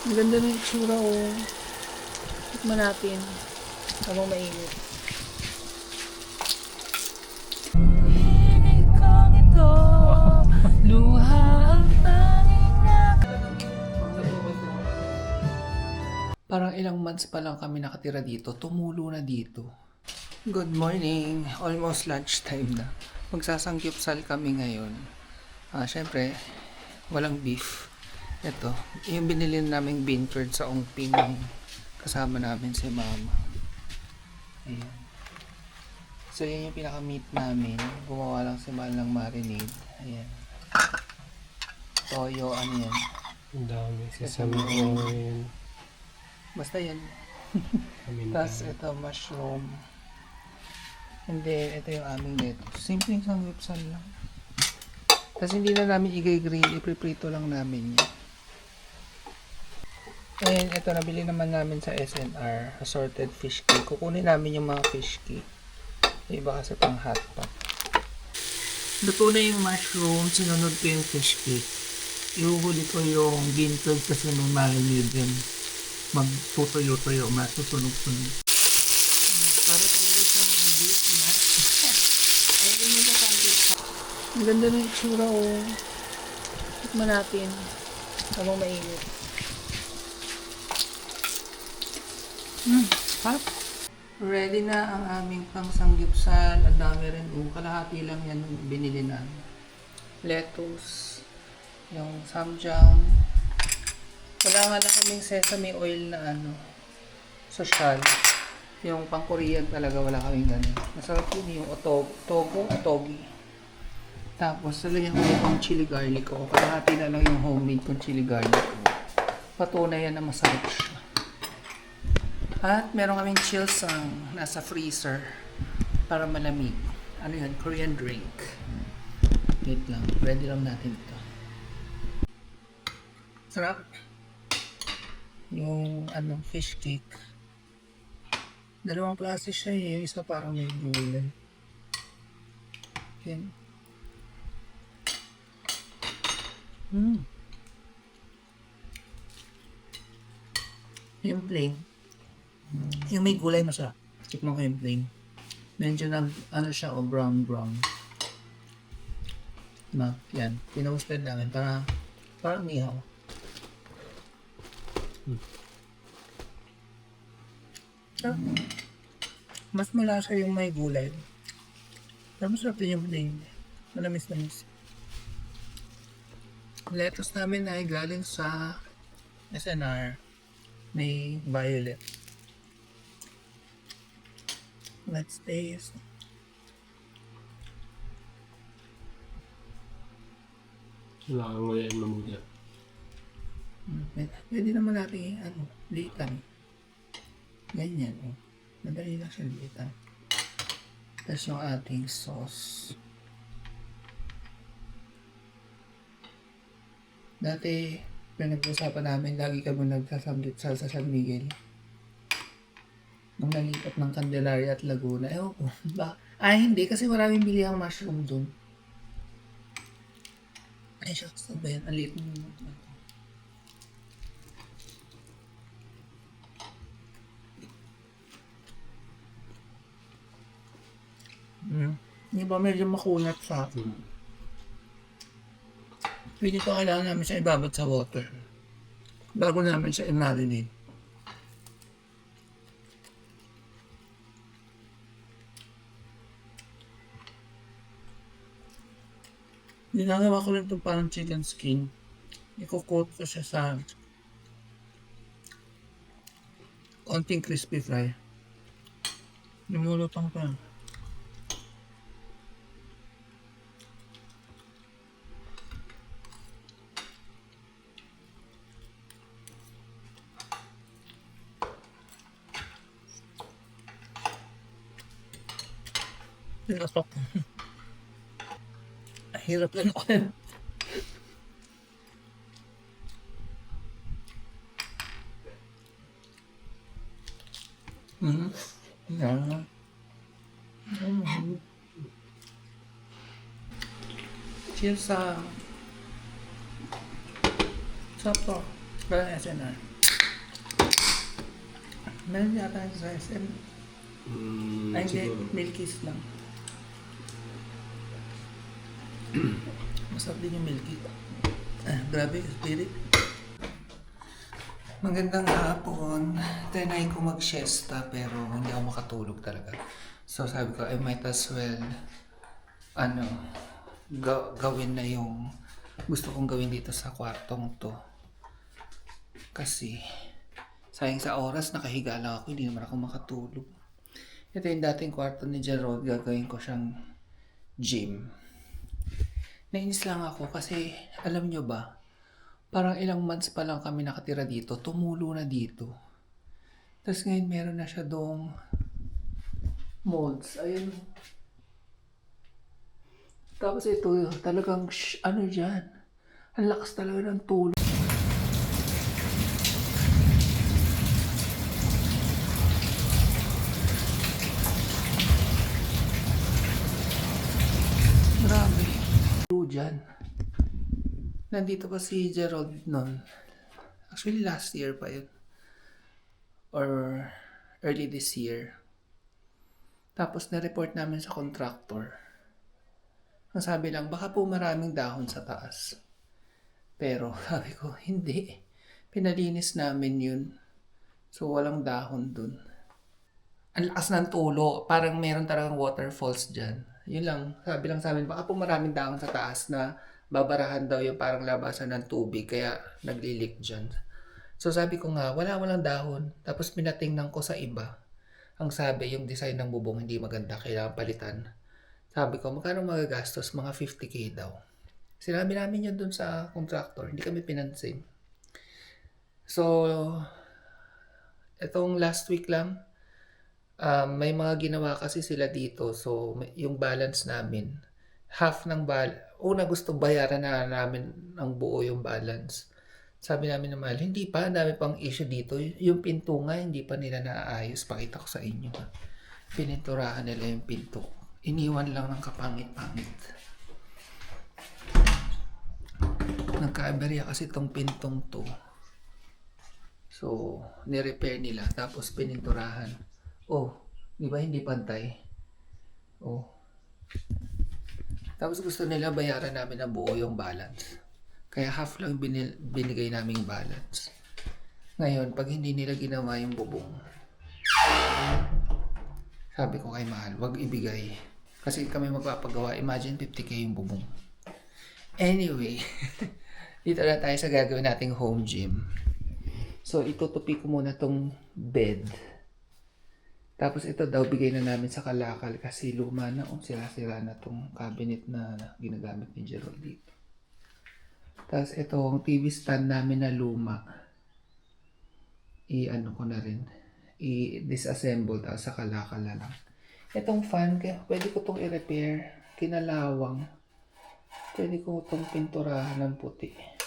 Ang ganda ng itsura oh. Tikman natin. Habang mainit. Pinig kong ito, luha ang tanging Parang ilang months pa lang kami nakatira dito, tumulo na dito. Good morning! Almost lunchtime na. Magsasangyupsal kami ngayon. Ah, syempre, walang beef. Ito, yung binili namin bean curd sa Ongping yung kasama namin si mama. Ayan. So, yan yung pinaka-meat namin. Gumawa lang si Mahal ng marinade. Ayan. Toyo, ano yan? Ang dami. Sesame oil. Basta yan. Tapos ito, mushroom. And then, ito yung aming lettuce. Simpleng samgipsal lang. Tapos hindi na namin igay-grill, ipiprito lang namin yan. And ito, nabili naman namin sa SNR, assorted fish cake. Kukunin namin yung mga fish cake. Yung iba kasi pang hot pot. Luto na yung mushroom, sinunod ko yung fish cake. Ihuhuli ko yung curd kasi may marinade din. Magtutuyo-tuyo, matutunog-tunog. Para talaga siyang beef na. Ayun yung nakakanggit pa. Ang ganda ng itsura oh. Tikman natin. Habang mainit. Hmm, hot. Ready na ang aming pangsanggipsal. Ang dami rin. Oh, kalahati lang yan binili namin. Lettuce. Yung samjang. Wala nga lang kaming sesame oil na ano. Social. Yung pang Korean talaga wala kaming ganun. Masarap yun yung oto, togo, otogi. Tapos lalagyan ko yung chili garlic ko. Kalahati na lang yung homemade kong chili garlic ko. Patunay na masarap siya. At meron kaming chilsang nasa freezer para malamig. Ano yun? Korean drink. Wait lang. Ready lang natin ito. Sarap. Yung ano, fish cake. Dalawang klase siya eh. Yung isa parang may gulay. Yan. Mm. Yung plain. Yung may gulay masarap. Tikman ko yung plain. Medyo nag, ano siya, o brown brown. Na, yan. Pinamusted namin para, parang nihaw. So, mas malasa yung may gulay. Pero masarap din yung plain. Malamis na mis. Lettuce namin ay galing sa SNR. May violet. Let's taste. Ngayon na muna. Mm, Pwede, pwede naman natin ano, litan. Ganyan, oh. Madali lang siya litan. Tapos yung ating sauce. Dati, pinag-usapan namin, lagi kami nagsasamgit sa sa San Miguel. Nung nalipat ng Candelaria at Laguna. Ewan ko, ba? Ay, hindi, kasi maraming bili ang mushroom dun. Ay, shucks, ano ba yan? Ang liit ng Mm. Di ba medyo makunat sa akin? Pwede ko kailangan namin siya ibabad sa water. Bago namin siya i-marinate. Ginagawa ko rin itong parang chicken skin. Iko-coat ko siya sa konting crispy fry. Lumulutang pa. Pinasok. Hirap lang ako. Hmm. Yeah. Mm. Cheers sa... Sarap to. Parang SNR. Meron yata sa SM. Mm, Ay, hindi. Milkies lang. Masarap din yung milky. Ah, grabe, spirit. Magandang hapon. Tinay ko mag-siesta pero hindi ako makatulog talaga. So sabi ko, I might as well ano, ga- gawin na yung gusto kong gawin dito sa kwartong to. Kasi sayang sa oras, nakahiga lang ako, hindi naman ako makatulog. Ito yung dating kwarto ni Gerald, gagawin ko siyang gym. Nainis lang ako kasi alam nyo ba, parang ilang months pa lang kami nakatira dito, tumulo na dito. Tapos ngayon meron na siya dong molds. Ayun. Tapos ito, talagang, sh- ano dyan, ang lakas talaga ng tulo. Grabe. Tulo dyan. Nandito pa si Gerald nun. Actually, last year pa yun. Or early this year. Tapos na-report namin sa contractor. Ang sabi lang, baka po maraming dahon sa taas. Pero sabi ko, hindi. Pinalinis namin yun. So walang dahon dun. Ang lakas ng tulo. Parang meron talagang waterfalls dyan. Yun lang. Sabi lang sa amin, baka po maraming dahon sa taas na babarahan daw yung parang labasan ng tubig. Kaya naglilik dyan. So sabi ko nga, wala walang dahon. Tapos pinatingnan ko sa iba. Ang sabi, yung design ng bubong hindi maganda, kailangan palitan. Sabi ko, magkano magagastos? Mga 50k daw. Sinabi namin yun dun sa contractor, hindi kami pinansin. So, itong last week lang, um, may mga ginawa kasi sila dito. So, yung balance namin, half ng bal una gusto bayaran na namin ng buo yung balance. Sabi namin na mahal, hindi pa, ang dami pang issue dito. Yung pinto nga, hindi pa nila naaayos. Pakita ko sa inyo. ha. Pininturahan nila yung pinto. Iniwan lang ng kapangit-pangit. Nagka-aberya kasi itong pintong to. So, nirepair nila. Tapos pininturahan. Oh, di ba hindi pantay? Oh. Tapos gusto nila bayaran namin ng buo yung balance. Kaya half lang binil- binigay naming balance. Ngayon, pag hindi nila ginawa yung bubong, sabi ko kay Mahal, wag ibigay. Kasi kami magpapagawa, imagine 50k yung bubong. Anyway, dito na tayo sa gagawin nating home gym. So, itutupi ko muna tong bed. Tapos ito daw bigay na namin sa kalakal kasi luma na o sira-sira na tong cabinet na ginagamit ni Gerald dito. Tapos ito ang TV stand namin na luma. I-ano ko na rin. I-disassemble tapos sa kalakal na lang. Itong fan, pwede ko tong i-repair. Kinalawang. Pwede ko tong pinturahan ng puti.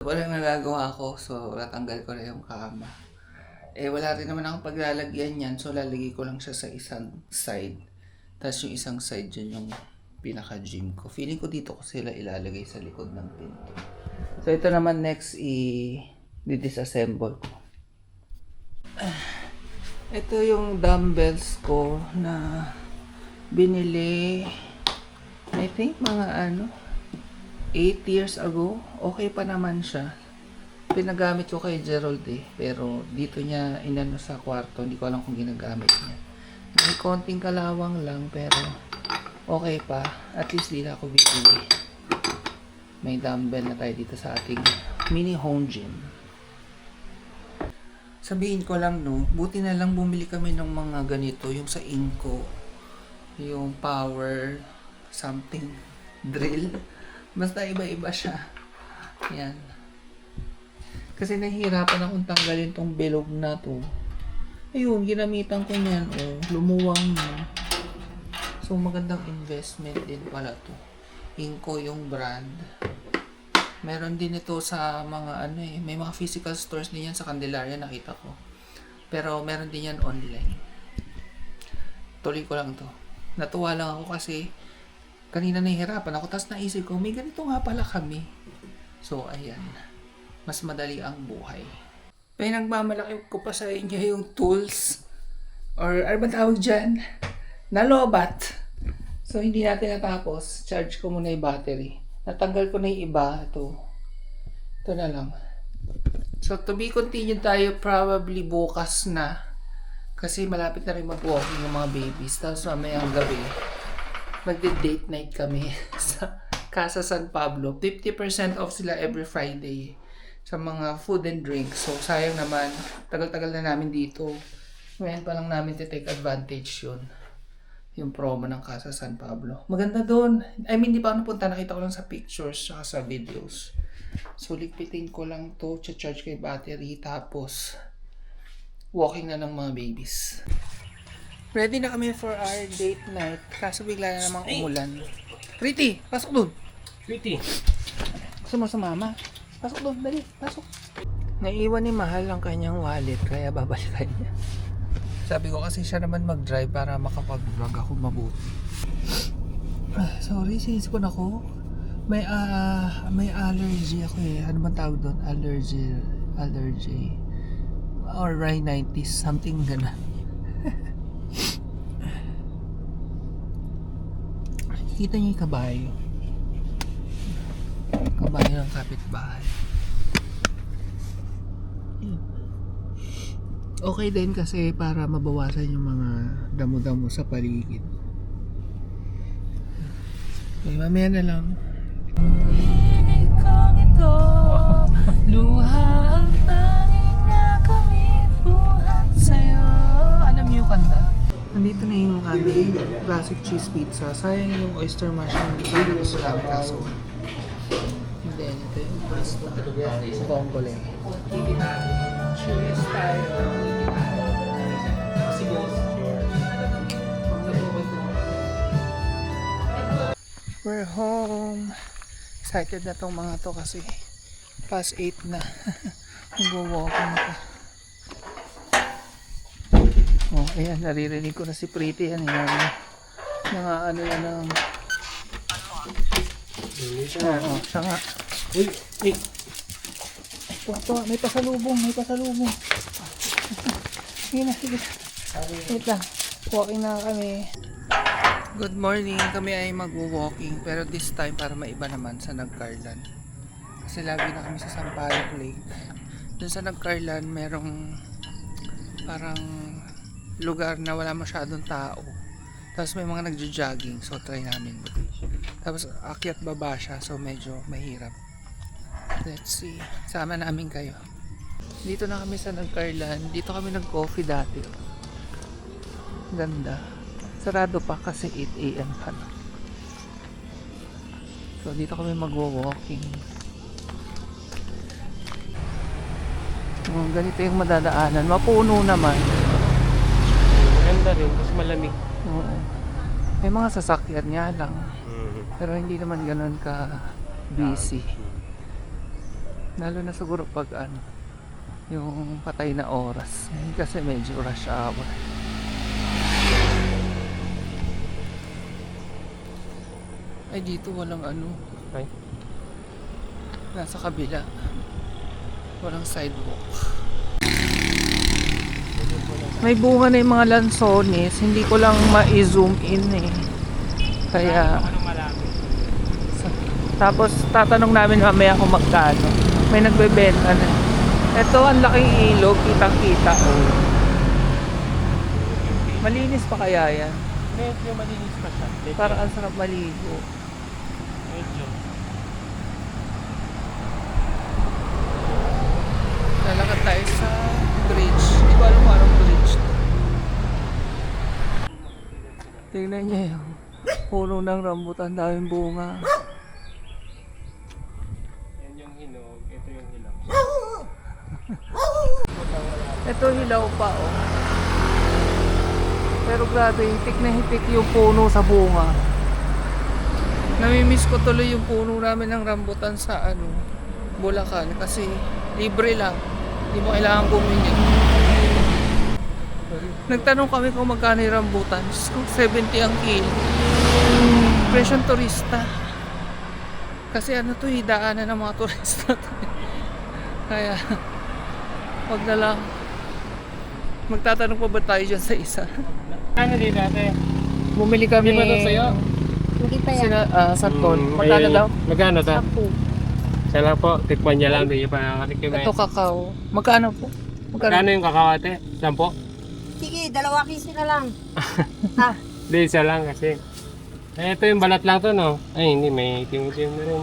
Walang nagagawa ako, so natanggal ko na yung kama. Eh, wala rin naman akong paglalagyan yan, so lalagay ko lang siya sa isang side. Tapos yung isang side dyan yung pinaka-gym ko. Feeling ko dito ko sila ilalagay sa likod ng pinto. So, ito naman next, i-disassemble ko. Ito yung dumbbells ko na binili, I think mga ano, 8 years ago, okay pa naman siya. Pinagamit ko kay Gerald eh, pero dito niya inano sa kwarto, hindi ko alam kung ginagamit niya. May konting kalawang lang, pero okay pa. At least di na ako bibili. May dumbbell na tayo dito sa ating mini home gym. Sabihin ko lang no, buti na lang bumili kami ng mga ganito, yung sa Inco. yung power something drill. Basta iba-iba siya. Yan. Kasi nahihirapan akong tanggalin tong bilog na to. Ayun, ginamitan ko niyan. Oh, lumuwang na. So, magandang investment din pala to. Inco yung brand. Meron din ito sa mga ano eh, may mga physical stores din yan sa Candelaria nakita ko. Pero meron din yan online. Tuloy ko lang to. Natuwa lang ako kasi kanina nahihirapan ako tapos naisip ko may ganito nga pala kami. So ayan. Mas madali ang buhay. Pinagmamalaki ko pa sa inyo yung tools or ano ba tawag dyan? Nalobat. So hindi natin natapos. Charge ko muna yung battery. Natanggal ko na yung iba. Ito. Ito na lang. So to be continued tayo probably bukas na. Kasi malapit na rin mag-walking yung mga babies. Tapos mamayang gabi, magde-date night kami sa Casa San Pablo. 50% off sila every Friday sa mga food and drinks. So sayang naman, tagal-tagal na namin dito. Ngayon pa lang namin take advantage yun. Yung promo ng Casa San Pablo. Maganda doon. I mean, di pa ako napunta. Nakita ko lang sa pictures tsaka sa videos. So, ligpitin ko lang to. Charge yung battery. Tapos, walking na ng mga babies. Ready na kami for our date night. Kaso bigla na namang umulan. Pretty, pasok doon. Pretty. Gusto mo sumama? Pasok doon, dali, pasok. Naiwan ni Mahal ang kanyang wallet, kaya babalikan niya. Sabi ko kasi siya naman mag-drive para makapag-vlog ako mabuti. Ah, sorry, sinisipon ako. May ah may allergy ako eh. Ano bang tawag doon? Allergy. Allergy. Or rhinitis. Something gana. Kita niyo yung kabayo. Kabayo ng kapitbahay. Yun. Okay din kasi para mabawasan yung mga damo-damo sa paligid. Okay, mamaya na lang. Classic cheese pizza. Sayang yung oyster mushroom. Sana gusto namin kaso. And then, ito yung pasta. Bongole. Cheers tayo. We're home. Excited na tong mga to kasi past 8 na. Mag-walking pa. Oh, ayan, naririnig ko na si Pretty yan. Yan, mga ano yan ng... Oo, siya nga. Uy, uy. Tuwa, may pasalubong, may pasalubong. Sige na, sige. Wait lang. Walking na kami. Good morning. Kami ay mag-walking pero this time para maiba naman sa Nagcarlan. Kasi lagi na kami sa Sampaloc Lake. Doon sa Nagcarlan merong parang lugar na wala masyadong tao. Tapos may mga nagjo-jogging so try namin. Tapos akyat baba siya so medyo mahirap. Let's see. Sama namin kayo. Dito na kami sa Nagcarlan. Dito kami nag-coffee dati. Ganda. Sarado pa kasi 8 a.m. pa na. So dito kami magwo-walking. Oh, ganito yung madadaanan. Mapuno naman. Maganda rin, mas malamig. Oo. May mga sasakyan nga lang. Mm. Pero hindi naman ganun ka busy. Lalo na siguro pag ano, yung patay na oras. Kasi medyo rush hour. Ay dito walang ano, Ay, nasa kabila. Walang sidewalk. May bunga na yung mga lansones, hindi ko lang ma-zoom in eh. Kaya? Tapos tatanong namin mamaya kung magkano. May nagbebenta na. Ito ang laking ilog, kitang kita oh. Malinis pa kaya yan? Medyo malinis pa siya. Parang ang sarap maligo. Medyo. Lalakad tayo sa bridge. Hindi ko alam kung anong bridge to. Tingnan niyo yung puno ng rambutan, daming bunga. Yan yung hinog, ito yung hilaw. Ito hilaw pa oh. Pero grabe, hitik na hitik yung puno sa bunga. Namimiss ko tuloy yung puno namin ng rambutan sa ano, Bulacan kasi libre lang. Hindi mo kailangan bumili. Nagtanong kami kung magkano yung rambutan. Diyos ko, 70 ang kilo. Presyong turista. Kasi ano to, hidaanan ng mga turista to. Kaya, wag na lang. Magtatanong pa ba tayo dyan sa isa? Ano din ate? Bumili kami. Hindi ba ito sa'yo? Hindi pa yan. Sina, ah, sa tol. Mm, Magkano eh, daw? Magkano ta? Sampu. Siya lang po, tikman niya lang, hindi niya pa nakatikim. Ito kakao. Magkano po? Magkano Magkano? yung kakao ate? Sampo? Sige, dalawa kiso na lang. ha? Hindi, isa lang kasi. Eh, ito yung balat lang to, no? Ay, hindi, may itim-itim na rin.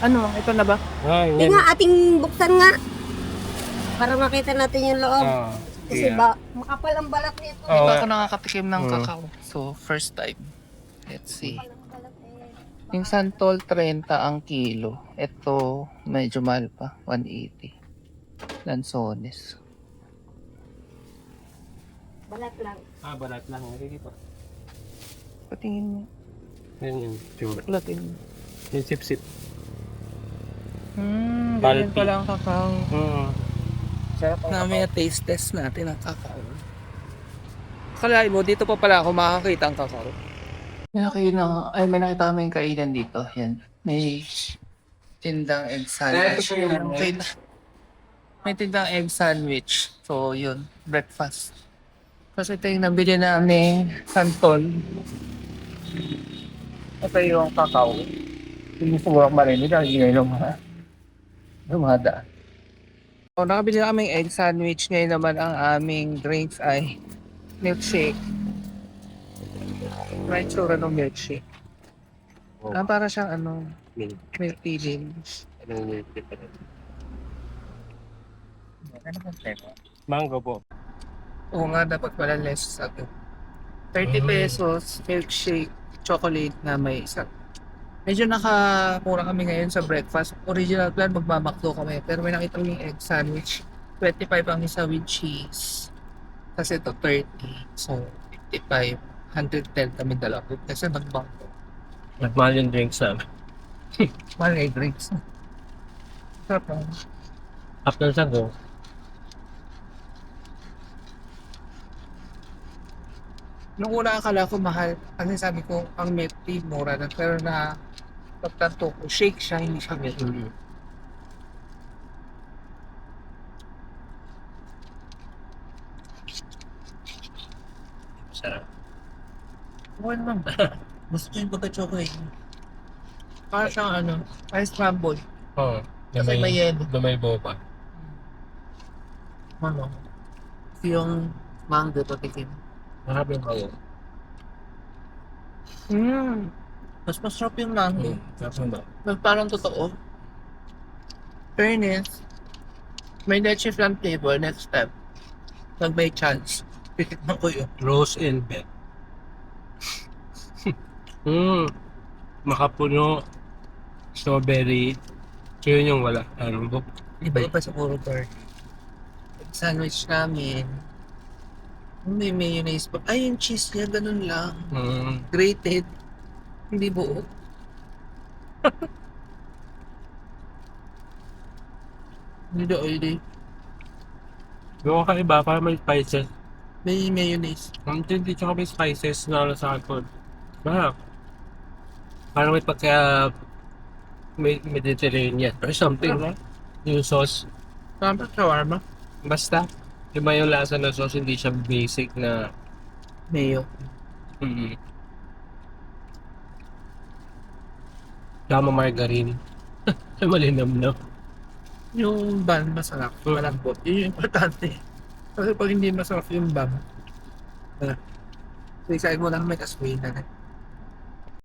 Ano? Ito na ba? Ay, Hindi yan. nga, ating buksan nga. Para makita natin yung loob. Oo. Kasi Yeah. ba, makapal ang balat nito. Oo. Hindi nga. ako nakakatikim ng Mm. kakao. So, first time. Let's see. Makapal ang balat eh. Yung santol, 30 ang kilo. Ito, medyo mahal pa. 180. Lansones. Balat lang. Ah, balat lang. Sige pa. Patingin mo. Yan yung tsura. Latin. Yung sip-sip. Hmm, ganyan pala ang kakao. Oo. Sarap ang Namin na taste test natin ang kakao. Kalahin mo, dito pa pala ako makakita ang kakao. May nakita, ay may nakita kami yung kainan dito. Yan. May tindang egg sandwich. May tindang egg sandwich. So, yun. Breakfast. Tapos ito yung nabili namin santol. Ito yung kakao. Hindi gusto mo marinig. Hindi ngayon lumha. Lumada. So, nakabili na kaming egg sandwich. Ngayon naman ang aming drinks ay milkshake. May tsura ng milkshake. Oh. Ah, para siyang ano, Milk. milk tea din. Ano yung milk tea pa rin? Mango po. Oo nga, dapat pala less sa akin. 30 pesos, milkshake, chocolate na may isa. Medyo nakamura kami ngayon sa breakfast. Original plan, magmamakdo kami. Pero may nakita kami egg sandwich. 25 ang isa with cheese. Kasi ito 30. So, 55. 110 kami dalawa. Kasi nagbangko. Nagmahal yung drinks namin. Mahal nga yung drinks. Sarap lang. After sago, Nung una akala ko mahal. Kasi sabi ko, ang milk mura na. Pero na pagtanto ko, shake siya, hindi siya milk tea. sarap. Okay naman. Gusto ko yung pagka-chocolate. Para siyang ano, ice crumble. Oo. Kasi may yelo. Lumay boba. Ano? Yung mango patikim. Marami yung mango. Mm. Mas masarap yung mango. Sarap ba? Mas parang totoo. Fairness. May leche flan table next time. Pag may chance. Titikman ko yun. Rose and bed. Hmm. Makapuno. Strawberry. So yun yung wala. Ano ba? Iba-iba sa puro burger. Sandwich namin. May mayonnaise pa. Ay, yung cheese niya, ganun lang. Hmm. Grated. Hindi buo. Hindi na oily. Yung kakaiba, parang may spices. May mayonnaise. Ang tindi tsaka may spices na ano sa akin. Parang, parang may pagka may Mediterranean or something. Ano? Yung sauce. Parang shawarma. Basta, iba yung lasa ng sauce, hindi siya basic na Mayo. mm Tama margarine. Malinam na. Yung bun masarap. Malambot. Yun yung importante. Kasi pag hindi masarap yung bun, wala. So, isahin mo lang may kasway na.